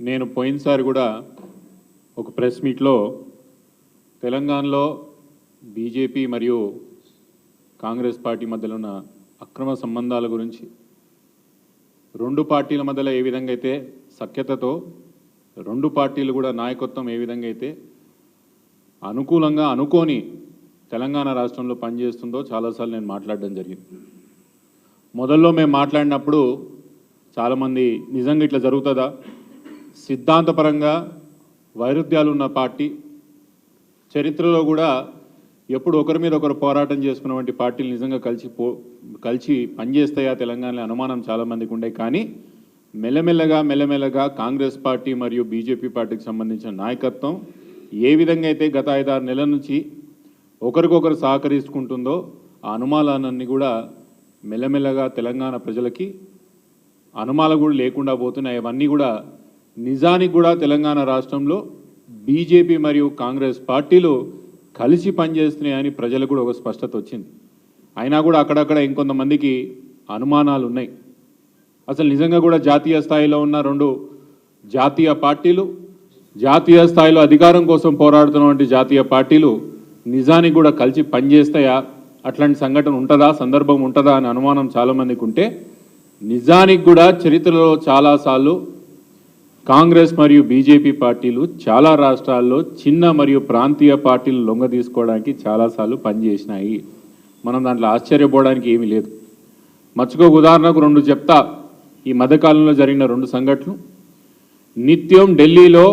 నేను పోయినసారి కూడా ఒక ప్రెస్ మీట్లో తెలంగాణలో బీజేపీ మరియు కాంగ్రెస్ పార్టీ మధ్యలో ఉన్న అక్రమ సంబంధాల గురించి రెండు పార్టీల మధ్యలో ఏ విధంగా అయితే సఖ్యతతో రెండు పార్టీలు కూడా నాయకత్వం ఏ విధంగా అయితే అనుకూలంగా అనుకోని తెలంగాణ రాష్ట్రంలో పనిచేస్తుందో చాలాసార్లు నేను మాట్లాడడం జరిగింది. మొదల్లో మేము మాట్లాడినప్పుడు చాలామంది నిజంగా ఇట్లా జరుగుతుందా? సిద్ధాంతపరంగా వైరుధ్యాలు ఉన్న పార్టీ చరిత్రలో కూడా ఎప్పుడు ఒకరి మీద ఒకరు పోరాటం చేసుకున్నటువంటి పార్టీలు నిజంగా కలిసి పో కలిసి పనిచేస్తాయా తెలంగాణలో అనుమానం చాలామందికి ఉండే. కానీ మెల్లమెల్లగా మెల్లమెల్లగా కాంగ్రెస్ పార్టీ మరియు బీజేపీ పార్టీకి సంబంధించిన నాయకత్వం ఏ విధంగా అయితే గత ఐదారు నెలల నుంచి ఒకరికొకరు సహకరించుకుంటుందో ఆ అనుమానాలన్నీ కూడా మెల్లమెల్లగా తెలంగాణ ప్రజలకి అనుమానాలు కూడా లేకుండా పోతున్నాయి. అవన్నీ కూడా నిజానికి కూడా తెలంగాణ రాష్ట్రంలో బీజేపీ మరియు కాంగ్రెస్ పార్టీలు కలిసి పనిచేస్తున్నాయని ప్రజలకు కూడా ఒక స్పష్టత వచ్చింది. అయినా కూడా అక్కడక్కడ ఇంకొంతమందికి అనుమానాలు ఉన్నాయి అసలు నిజంగా కూడా జాతీయ స్థాయిలో ఉన్న రెండు జాతీయ పార్టీలు జాతీయ స్థాయిలో అధికారం కోసం పోరాడుతున్నటువంటి జాతీయ పార్టీలు నిజానికి కూడా కలిసి పనిచేస్తాయా? అట్లాంటి సంఘటన ఉంటుందా? సందర్భం ఉంటుందా? అని అనుమానం చాలామందికి ఉంటే నిజానికి కూడా చరిత్రలో చాలాసార్లు కాంగ్రెస్ మరియు బీజేపీ పార్టీలు చాలా రాష్ట్రాల్లో చిన్న మరియు ప్రాంతీయ పార్టీలు లొంగ తీసుకోవడానికి చాలాసార్లు పనిచేసినాయి. మనం దాంట్లో ఆశ్చర్యపోవడానికి ఏమీ లేదు. మర్చిపోక ఉదాహరణకు రెండు చెప్తా. ఈ మధ్యకాలంలో జరిగిన రెండు సంఘటనలు. నిత్యం ఢిల్లీలో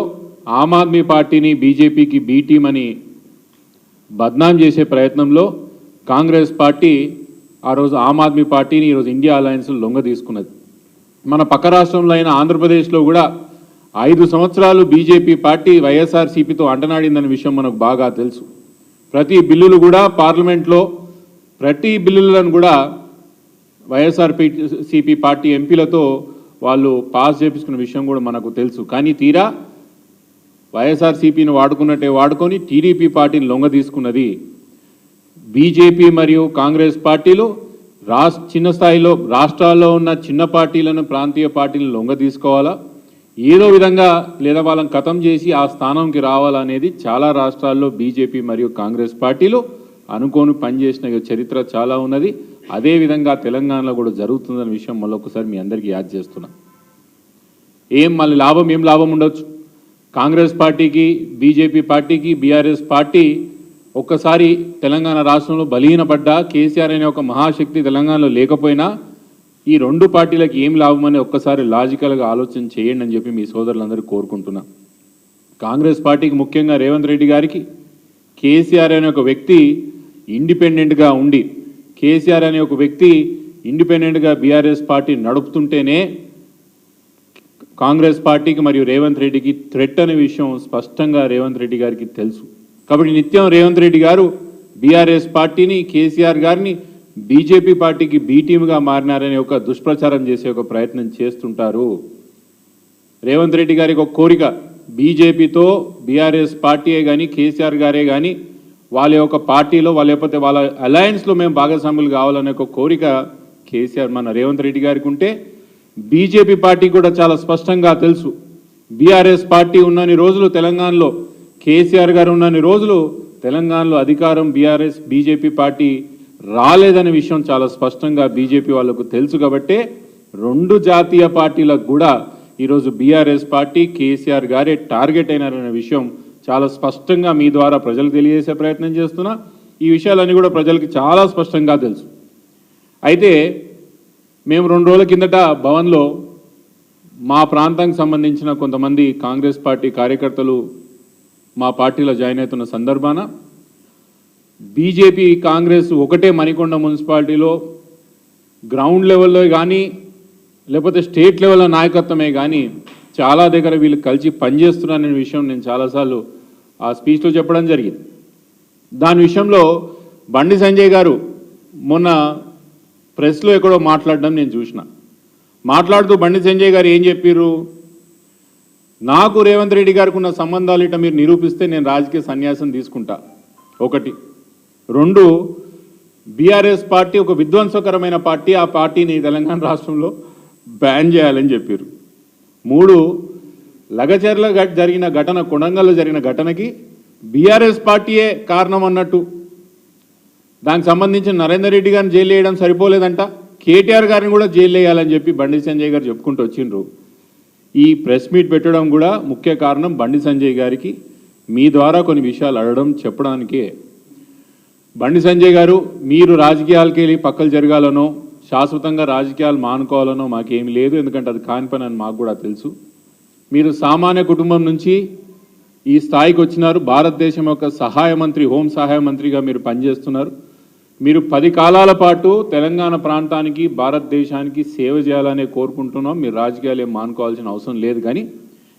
ఆమ్ ఆద్మీ పార్టీని బీజేపీకి బీటీమని అని బద్నాం చేసే ప్రయత్నంలో కాంగ్రెస్ పార్టీ ఆ రోజు ఆమ్ ఆద్మీ పార్టీని ఈరోజు ఇండియా అలయన్స్ లొంగ తీసుకున్నది. మన పక్క రాష్ట్రంలో అయిన ఆంధ్రప్రదేశ్లో కూడా ఐదు సంవత్సరాలు బీజేపీ పార్టీ వైఎస్ఆర్సీపీతో అంటనాడిందనే విషయం మనకు బాగా తెలుసు. ప్రతి బిల్లులు కూడా పార్లమెంట్లో ప్రతి బిల్లులను కూడా వైఎస్ఆర్ సిపి పార్టీ ఎంపీలతో వాళ్ళు పాస్ చేపించుకున్న విషయం కూడా మనకు తెలుసు. కానీ తీరా వైఎస్ఆర్సీపీని వాడుకున్నట్టే వాడుకొని టీడీపీ పార్టీని లొంగ తీసుకున్నది బీజేపీ మరియు కాంగ్రెస్ పార్టీలు. రాష్ట్ర చిన్న స్థాయిలో రాష్ట్రాల్లో ఉన్న చిన్న పార్టీలను ప్రాంతీయ పార్టీలను లొంగ తీసుకోవాలా? ఏదో విధంగా లేదా వాళ్ళని ఖతం చేసి ఆ స్థానంకి రావాలనేది చాలా రాష్ట్రాల్లో బీజేపీ మరియు కాంగ్రెస్ పార్టీలు అనుకోని పనిచేసిన చరిత్ర చాలా ఉన్నది. అదేవిధంగా తెలంగాణలో కూడా జరుగుతుందన్న విషయం మళ్ళొకసారి మీ అందరికీ యాద్ చేస్తున్నా. ఏం మళ్ళీ లాభం ఏం లాభం ఉండొచ్చు? కాంగ్రెస్ పార్టీకి బీజేపీ పార్టీకి బీఆర్ఎస్ పార్టీ ఒక్కసారి తెలంగాణ రాష్ట్రంలో బలీనపడ్డా కేసీఆర్ అనే ఒక మహాశక్తి తెలంగాణలో లేకపోయినా ఈ రెండు పార్టీలకు ఏం లాభమని ఒక్కసారి లాజికల్గా ఆలోచన చేయండి అని చెప్పి మీ సోదరులందరూ కోరుకుంటున్నా. కాంగ్రెస్ పార్టీకి ముఖ్యంగా రేవంత్ రెడ్డి గారికి కేసీఆర్ అనే ఒక వ్యక్తి ఇండిపెండెంట్గా ఉండి కేసీఆర్ అనే ఒక వ్యక్తి ఇండిపెండెంట్గా బీఆర్ఎస్ పార్టీ నడుపుతుంటేనే కాంగ్రెస్ పార్టీకి మరియు రేవంత్ రెడ్డికి థ్రెట్ అనే విషయం స్పష్టంగా రేవంత్ రెడ్డి గారికి తెలుసు. కాబట్టి నిత్యం రేవంత్ రెడ్డి గారు బీఆర్ఎస్ పార్టీని కేసీఆర్ గారిని బీజేపీ పార్టీకి బీ టీమ్గా మారినారనే ఒక దుష్ప్రచారం చేసే ఒక ప్రయత్నం చేస్తుంటారు. రేవంత్ రెడ్డి గారికి ఒక కోరిక బీజేపీతో బీఆర్ఎస్ పార్టీయే కానీ కేసీఆర్ గారే కానీ వాళ్ళ యొక్క పార్టీలో లేకపోతే వాళ్ళ అలయన్స్లో మేము భాగస్వాములు కావాలనే ఒక కోరిక కేసీఆర్ మన రేవంత్ రెడ్డి గారికి ఉంటే బీజేపీ పార్టీ కూడా చాలా స్పష్టంగా తెలుసు. బీఆర్ఎస్ పార్టీ ఉన్నన్ని రోజులు తెలంగాణలో కేసీఆర్ గారు ఉన్నన్ని రోజులు తెలంగాణలో అధికారం బీఆర్ఎస్ బీజేపీ పార్టీ రాలేదనే విషయం చాలా స్పష్టంగా బీజేపీ వాళ్ళకు తెలుసు కాబట్టే రెండు జాతీయ పార్టీలకు కూడా ఈరోజు బీఆర్ఎస్ పార్టీ కేసీఆర్ గారే టార్గెట్ అయినారనే విషయం చాలా స్పష్టంగా మీ ద్వారా ప్రజలకు తెలియజేసే ప్రయత్నం చేస్తున్నా. ఈ విషయాలన్నీ కూడా ప్రజలకి చాలా స్పష్టంగా తెలుసు. అయితే మేము రెండు రోజుల కిందట భవన్లో మా ప్రాంతానికి సంబంధించిన కొంతమంది కాంగ్రెస్ పార్టీ కార్యకర్తలు మా పార్టీలో జాయిన్ అవుతున్న సందర్భాన బీజేపీ కాంగ్రెస్ ఒకటే మణికొండ మున్సిపాలిటీలో గ్రౌండ్ లెవెల్లో కానీ లేకపోతే స్టేట్ లెవెల్లో నాయకత్వమే కానీ చాలా దగ్గర వీళ్ళు కలిసి పనిచేస్తున్నారనే విషయం నేను చాలాసార్లు ఆ స్పీచ్లో చెప్పడం జరిగింది. దాని విషయంలో బండి సంజయ్ గారు మొన్న ప్రెస్లో ఎక్కడో మాట్లాడడం నేను చూసిన. మాట్లాడుతూ బండి సంజయ్ గారు ఏం చెప్పారు నాకు రేవంత్ రెడ్డి గారికి ఉన్న సంబంధాలు ఇట మీరు నిరూపిస్తే నేను రాజకీయ సన్యాసం తీసుకుంటా. ఒకటి. రెండు బీఆర్ఎస్ పార్టీ ఒక విధ్వంసకరమైన పార్టీ ఆ పార్టీని తెలంగాణ రాష్ట్రంలో బ్యాన్ చేయాలని చెప్పారు మూడు లగచర్ల గ- జరిగిన ఘటన కొడంగల్లో జరిగిన ఘటనకి బీఆర్ఎస్ పార్టీయే కారణం అన్నట్టు. దానికి సంబంధించి నరేందర్ రెడ్డి గారిని జైలు వేయడం సరిపోలేదంట. కేటీఆర్ గారిని కూడా జైలు వేయాలని చెప్పి బండి సంజయ్ గారు చెప్పుకుంటూ వచ్చిండ్రు. ఈ ప్రెస్ మీట్ పెట్టడం కూడా ముఖ్య కారణం బండి సంజయ్ గారికి మీ ద్వారా కొన్ని విషయాలు అడగడం చెప్పడానికే. బండి సంజయ్ గారు మీరు రాజకీయాలకి వెళ్ళి పక్కలు జరగాలనో శాశ్వతంగా రాజకీయాలు మానుకోవాలనో మాకేమీ లేదు ఎందుకంటే అది కాని పని అని మాకు కూడా తెలుసు. మీరు సామాన్య కుటుంబం నుంచి ఈ స్థాయికి వచ్చినారు. భారతదేశం యొక్క సహాయ మంత్రి హోం సహాయ మంత్రిగా మీరు పనిచేస్తున్నారు. మీరు పది కాలాల పాటు తెలంగాణ ప్రాంతానికి భారతదేశానికి సేవ చేయాలనే కోరుకుంటున్నాం. మీరు రాజకీయాలు ఏం మానుకోవాల్సిన అవసరం లేదు కానీ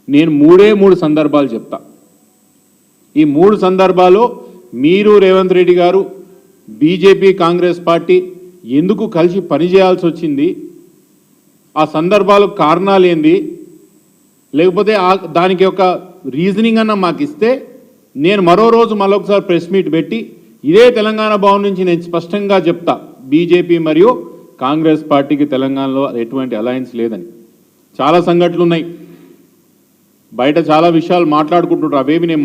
నేను మూడే మూడు సందర్భాలు చెప్తా. ఈ మూడు సందర్భాలు మీరు రేవంత్ రెడ్డి గారు బీజేపీ కాంగ్రెస్ పార్టీ ఎందుకు కలిసి పనిచేయాల్సి వచ్చింది? ఆ సందర్భాలకు కారణాలు ఏంది? లేకపోతే ఆ- దానికి ఒక రీజనింగ్ అన్న మాకు ఇస్తే నేను మరో రోజు మరొకసారి ప్రెస్ మీట్ పెట్టి ఇదే తెలంగాణ భవన్ నుంచి నేను స్పష్టంగా చెప్తా. బీజేపీ మరియు కాంగ్రెస్ పార్టీకి తెలంగాణలో ఎటువంటి అలయన్స్ లేదని. చాలా సంఘటనలు ఉన్నాయి. బయట చాలా విషయాలు మాట్లాడుకుంటుంటారు. అవేవి నేను